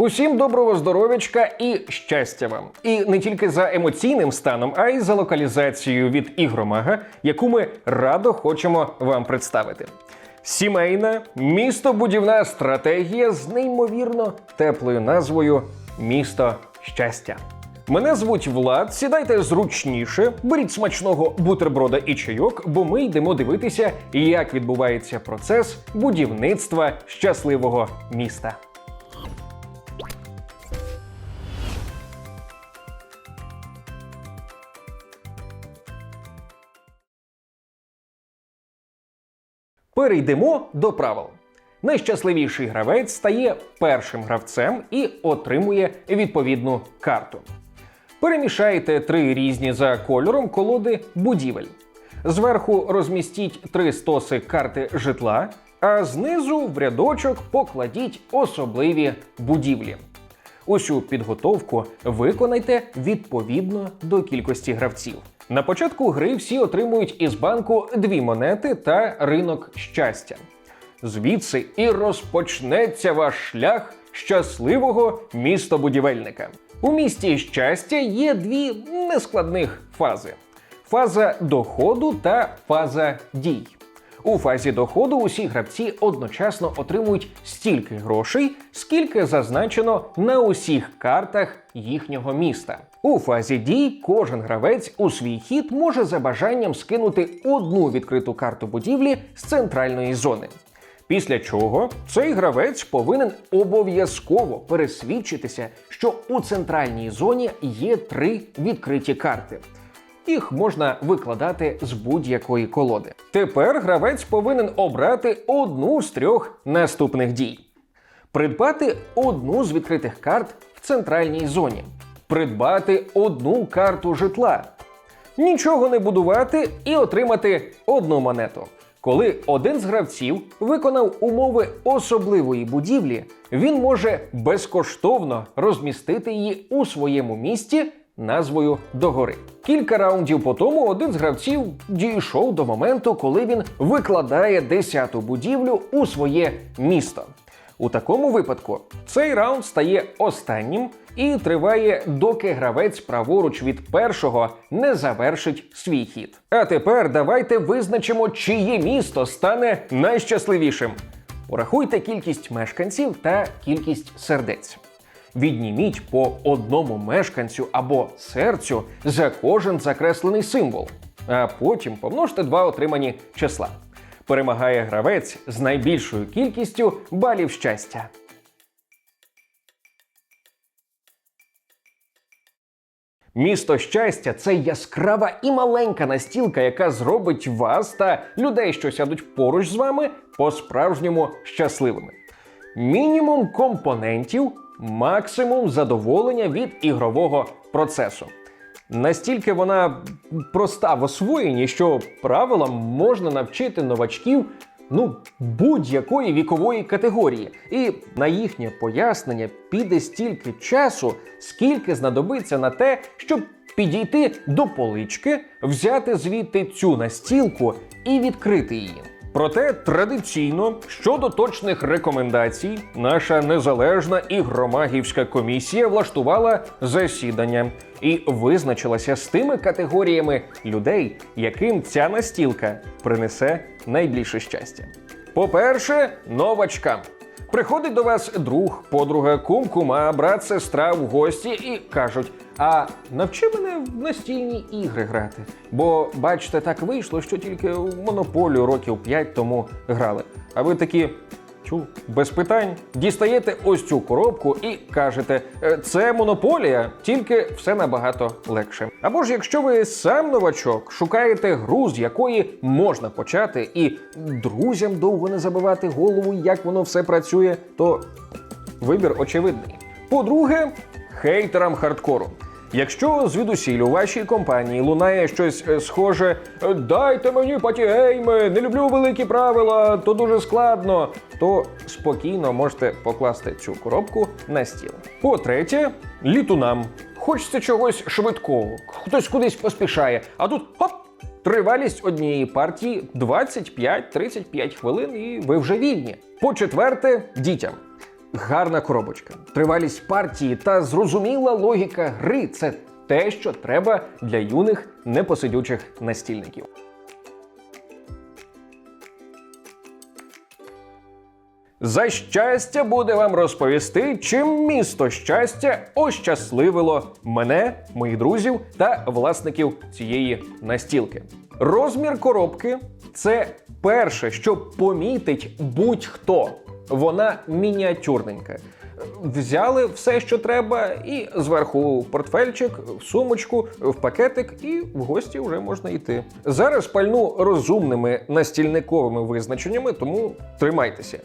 Усім доброго здоров'ячка і щастя вам! І не тільки за емоційним станом, а й за локалізацією від ігромага, яку ми радо хочемо вам представити. Сімейна містобудівна стратегія з неймовірно теплою назвою Місто щастя. Мене звуть Влад. Сідайте зручніше, беріть смачного бутерброда і чайок, бо ми йдемо дивитися, як відбувається процес будівництва щасливого міста. Перейдемо до правил. Найщасливіший гравець стає першим гравцем і отримує відповідну карту. Перемішайте три різні за кольором колоди будівель. Зверху розмістіть три стоси карти житла, а знизу в рядочок покладіть особливі будівлі. Усю підготовку виконайте відповідно до кількості гравців. На початку гри всі отримують із банку дві монети та ринок щастя. Звідси і розпочнеться ваш шлях щасливого містобудівельника. У місті щастя є дві нескладних фази: фаза доходу та фаза дій. У фазі доходу усі гравці одночасно отримують стільки грошей, скільки зазначено на усіх картах їхнього міста. У фазі дій кожен гравець у свій хід може за бажанням скинути одну відкриту карту будівлі з центральної зони. Після чого цей гравець повинен обов'язково пересвідчитися, що у центральній зоні є три відкриті карти. Їх можна викладати з будь-якої колоди. Тепер гравець повинен обрати одну з трьох наступних дій: придбати одну з відкритих карт в центральній зоні, придбати одну карту житла, нічого не будувати і отримати одну монету. Коли один з гравців виконав умови особливої будівлі, він може безкоштовно розмістити її у своєму місті назвою догори. Кілька раундів по тому один з гравців дійшов до моменту, коли він викладає десяту будівлю у своє місто. У такому випадку цей раунд стає останнім і триває, доки гравець праворуч від першого не завершить свій хід. А тепер давайте визначимо, чиє місто стане найщасливішим. Порахуйте кількість мешканців та кількість сердець. Відніміть по одному мешканцю або серцю за кожен закреслений символ, а потім помножте два отримані числа. Перемагає гравець з найбільшою кількістю балів щастя. Місто щастя це яскрава і маленька настілка, яка зробить вас та людей, що сядуть поруч з вами, по-справжньому щасливими. Мінімум компонентів, максимум задоволення від ігрового процесу. Настільки вона проста в освоєнні, що правилам можна навчити новачків ну будь-якої вікової категорії, і на їхнє пояснення піде стільки часу, скільки знадобиться на те, щоб підійти до полички, взяти звідти цю настілку і відкрити її. Проте традиційно щодо точних рекомендацій, наша незалежна і громагівська комісія влаштувала засідання і визначилася з тими категоріями людей, яким ця настілка принесе найбільше щастя. По-перше, новачкам. Приходить до вас друг, подруга, кум, кума, брат, сестра в гості і кажуть: а навчи мене в настільні ігри грати. Бо бачите, так вийшло, що тільки в монополію років 5 тому грали. А ви такі. Чу, без питань. Дістаєте ось цю коробку і кажете, «Е, це монополія, тільки все набагато легше. Або ж якщо ви сам новачок, шукаєте гру, з якої можна почати, і друзям довго не забивати голову, як воно все працює, то вибір очевидний. По-друге, хейтерам хардкору. Якщо звідусіль у вашій компанії лунає щось е, схоже Дайте мені патігейми, не люблю великі правила, то дуже складно, то спокійно можете покласти цю коробку на стіл. По-третє, літунам. Хочеться чогось швидкого, хтось кудись поспішає, а тут хоп! Тривалість однієї партії 25-35 хвилин, і ви вже вільні. По-четверте, дітям. Гарна коробочка, тривалість партії та зрозуміла логіка гри це те, що треба для юних непосидючих настільників. За щастя буде вам розповісти, чим місто щастя ощасливило мене, моїх друзів та власників цієї настілки. Розмір коробки це перше, що помітить будь-хто. Вона мініатюрненька. Взяли все, що треба, і зверху портфельчик, в сумочку, в пакетик, і в гості вже можна йти. Зараз пальну розумними настільниковими визначеннями, тому тримайтеся.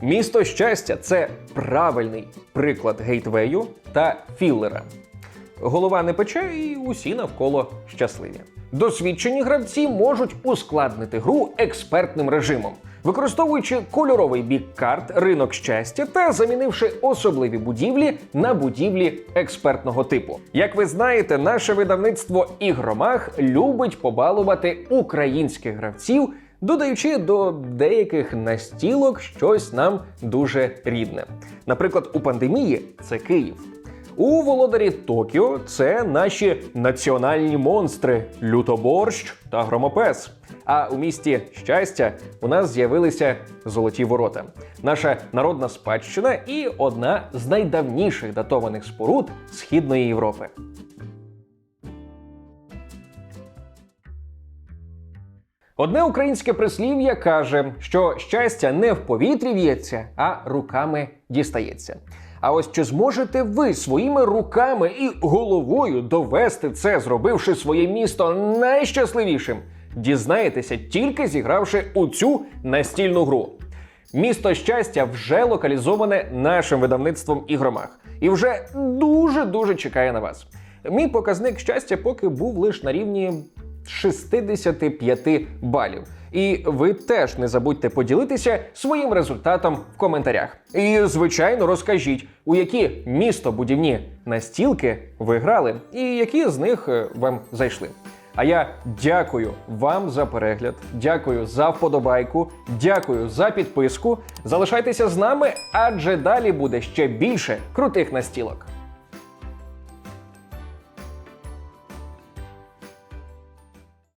Місто щастя це правильний приклад гейтвею та філлера. Голова не пече, і усі навколо щасливі. Досвідчені гравці можуть ускладнити гру експертним режимом, використовуючи кольоровий бік карт ринок щастя та замінивши особливі будівлі на будівлі експертного типу. Як ви знаєте, наше видавництво Ігромах любить побалувати українських гравців додаючи до деяких настілок щось нам дуже рідне. Наприклад, у пандемії це Київ. У володарі Токіо це наші національні монстри лютоборщ та громопес. А у місті щастя у нас з'явилися золоті ворота, наша народна спадщина і одна з найдавніших датованих споруд Східної Європи. Одне українське прислів'я каже, що щастя не в повітрі в'ється, а руками дістається. А ось чи зможете ви своїми руками і головою довести це, зробивши своє місто найщасливішим? Дізнаєтеся, тільки зігравши у цю настільну гру. Місто щастя вже локалізоване нашим видавництвом ігромах і вже дуже дуже чекає на вас. Мій показник щастя поки був лише на рівні 65 балів. І ви теж не забудьте поділитися своїм результатом в коментарях. І, звичайно, розкажіть, у які містобудівні настілки ви грали, і які з них е, вам зайшли. А я дякую вам за перегляд, дякую за вподобайку, дякую за підписку. Залишайтеся з нами, адже далі буде ще більше крутих настілок.